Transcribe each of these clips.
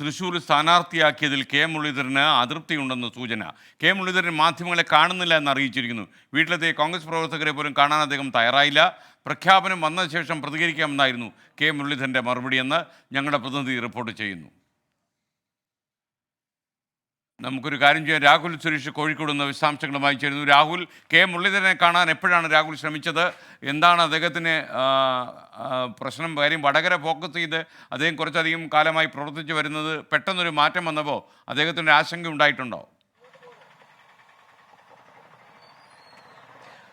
Thrissur സ്ഥാനാർത്ഥിയാക്കിയതിൽ K മുരളീധരന് അതൃപ്തിയുണ്ടെന്ന് സൂചന. K Muraleedharan മാധ്യമങ്ങളെ കാണുന്നില്ല എന്ന് അറിയിച്ചിരിക്കുന്നു വീട്ടിലെത്തിയ കോൺഗ്രസ് പ്രവർത്തകരെ പോലും കാണാൻ അദ്ദേഹം തയ്യാറായില്ല. പ്രഖ്യാപനം വന്ന ശേഷം പ്രതികരിക്കാമെന്നായിരുന്നു കെ മുരളീധരന്റെ മറുപടിയെന്ന് ഞങ്ങളുടെ പ്രതിനിധി റിപ്പോർട്ട് ചെയ്യുന്നു. നമുക്കൊരു കാര്യം ചെയ്യാം. രാഹുൽ സുരേഷ് കോഴിക്കോട് നിന്ന് വിശദാംശങ്ങളുമായി ചേരുന്നു. രാഹുൽ കെ മുരളീധരനെ കാണാൻ എപ്പോഴാണ് രാഹുൽ ശ്രമിച്ചത്? എന്താണ് അദ്ദേഹത്തിന് പ്രശ്നം കാര്യം വടകര ഫോക്കസ് ചെയ്ത് അദ്ദേഹം കുറച്ചധികം കാലമായി പ്രവർത്തിച്ചു വരുന്നത് പെട്ടെന്നൊരു മാറ്റം വന്നപ്പോൾ അദ്ദേഹത്തിന്റെ ആശങ്ക ഉണ്ടായിട്ടുണ്ടോ?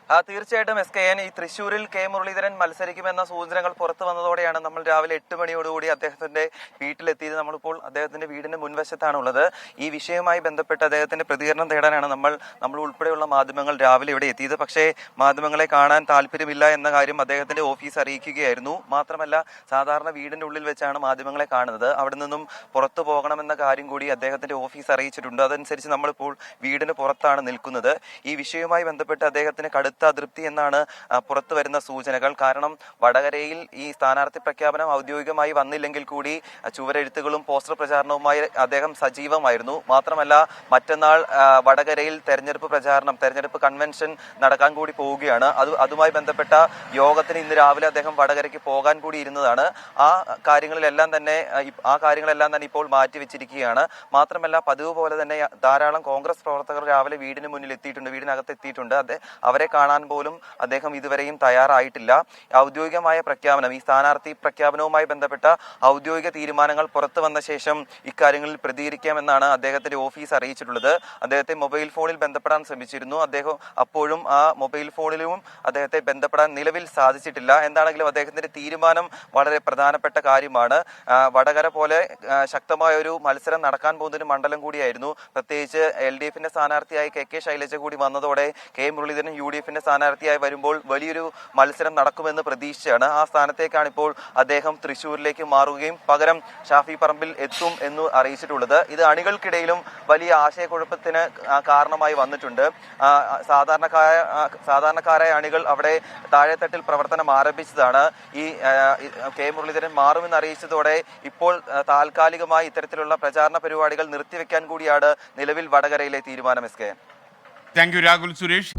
തീർച്ചയായിട്ടും എസ് കെ എൻ ഈ തൃശ്ശൂരിൽ കെ മുരളീധരൻ മത്സരിക്കുമെന്ന സൂചനകൾ പുറത്തു വന്നതോടെയാണ് നമ്മൾ രാവിലെ എട്ട് മണിയോടുകൂടി അദ്ദേഹത്തിന്റെ വീട്ടിലെത്തിയത്. നമ്മളിപ്പോൾ അദ്ദേഹത്തിന്റെ വീടിന്റെ മുൻവശത്താണ് ഉള്ളത് ഈ വിഷയവുമായി ബന്ധപ്പെട്ട് അദ്ദേഹത്തിന്റെ പ്രതികരണം തേടാനാണ് നമ്മൾ നമ്മൾ ഉൾപ്പെടെയുള്ള മാധ്യമങ്ങൾ രാവിലെ ഇവിടെ എത്തിയത്. പക്ഷേ മാധ്യമങ്ങളെ കാണാൻ താല്പര്യമില്ല എന്ന കാര്യം അദ്ദേഹത്തിന്റെ ഓഫീസ് അറിയിക്കുകയായിരുന്നു. മാത്രമല്ല സാധാരണ വീടിന്റെ ഉള്ളിൽ വെച്ചാണ് മാധ്യമങ്ങളെ കാണുന്നത്. അവിടെ നിന്നും പുറത്തു പോകണമെന്ന കാര്യം കൂടി അദ്ദേഹത്തിന്റെ ഓഫീസ് അറിയിച്ചിട്ടുണ്ട്. അതനുസരിച്ച് നമ്മളിപ്പോൾ വീടിന് പുറത്താണ് നിൽക്കുന്നത്. ഈ വിഷയവുമായി ബന്ധപ്പെട്ട് അദ്ദേഹത്തിന് കടുത്ത അതൃപ്തി എന്നാണ് പുറത്തു വരുന്ന സൂചനകൾ. കാരണം വടകരയിൽ ഈ സ്ഥാനാർത്ഥി പ്രഖ്യാപനം ഔദ്യോഗികമായി വന്നില്ലെങ്കിൽ കൂടി ചുവരെഴുത്തുകളും പോസ്റ്റർ പ്രചാരണവുമായി അദ്ദേഹം സജീവമായിരുന്നു. മാത്രമല്ല മറ്റന്നാൾ വടകരയിൽ തെരഞ്ഞെടുപ്പ് പ്രചാരണം തെരഞ്ഞെടുപ്പ് കൺവെൻഷൻ നടക്കാൻ കൂടി പോവുകയാണ്. അത് അതുമായി ബന്ധപ്പെട്ട യോഗത്തിന് ഇന്ന് രാവിലെ അദ്ദേഹം വടകരയ്ക്ക് പോകാൻ കൂടി ഇരുന്നതാണ്. ആ കാര്യങ്ങളിലെല്ലാം തന്നെ ആ, കാര്യങ്ങളെല്ലാം തന്നെ ഇപ്പോൾ മാറ്റിവെച്ചിരിക്കുകയാണ് മാത്രമല്ല പതിവ് പോലെ തന്നെ ധാരാളം കോൺഗ്രസ് പ്രവർത്തകർ രാവിലെ വീടിന് മുന്നിൽ എത്തിയിട്ടുണ്ട് വീടിനകത്ത് എത്തിയിട്ടുണ്ട്. അവരെ കാണാൻ പോലും അദ്ദേഹം ഇതുവരെയും തയ്യാറായിട്ടില്ല. ഔദ്യോഗികമായ പ്രഖ്യാപനം ഈ സ്ഥാനാർത്ഥി പ്രഖ്യാപനവുമായി ബന്ധപ്പെട്ട ഔദ്യോഗിക തീരുമാനങ്ങൾ പുറത്തു വന്ന ശേഷം ഇക്കാര്യങ്ങളിൽ പ്രതികരിക്കാമെന്നാണ് അദ്ദേഹത്തിന്റെ ഓഫീസ് അറിയിച്ചിട്ടുള്ളത്. അദ്ദേഹത്തെ മൊബൈൽ ഫോണിൽ ബന്ധപ്പെടാൻ ശ്രമിച്ചിരുന്നു. അദ്ദേഹം അപ്പോഴും ആ മൊബൈൽ ഫോണിലും അദ്ദേഹത്തെ ബന്ധപ്പെടാൻ നിലവിൽ സാധിച്ചിട്ടില്ല. എന്താണെങ്കിലും അദ്ദേഹത്തിന്റെ തീരുമാനം വളരെ പ്രധാനപ്പെട്ട കാര്യമാണ്. വടകര പോലെ ശക്തമായ ഒരു മത്സരം നടക്കാൻ പോകുന്ന ഒരു മണ്ഡലം കൂടിയായിരുന്നു. പ്രത്യേകിച്ച് എൽ ഡി എഫിന്റെ സ്ഥാനാർത്ഥിയായി കെ കെ ശൈലജ കൂടി വന്നതോടെ കെ മുരളീധരൻ യു ഡി സ്ഥാനാർത്ഥിയായി വരുമ്പോൾ വലിയൊരു മത്സരം നടക്കുമെന്ന് പ്രതീക്ഷിച്ചാണ് ആ സ്ഥാനത്തേക്കാണ് ഇപ്പോൾ അദ്ദേഹം തൃശൂരിലേക്ക് മാറുകയും പകരം ഷാഫി പറമ്പിൽ എത്തും എന്ന് അറിയിച്ചിട്ടുള്ളത്. ഇത് അണികൾക്കിടയിലും വലിയ ആശയക്കുഴപ്പത്തിന് കാരണമായി വന്നിട്ടുണ്ട്. സാധാരണക്കാരായ സാധാരണക്കാരായ അണികൾ അവിടെ താഴെത്തട്ടിൽ പ്രവർത്തനം ആരംഭിച്ചതാണ്. ഈ കെ മുരളീധരൻ മാറുമെന്ന് അറിയിച്ചതോടെ ഇപ്പോൾ താൽക്കാലികമായി ഇത്തരത്തിലുള്ള പ്രചാരണ പരിപാടികൾ നിർത്തിവെക്കാൻ കൂടിയാണ് നിലവിൽ വടകരയിലെ തീരുമാനം S K. Thank you Rahul Suresh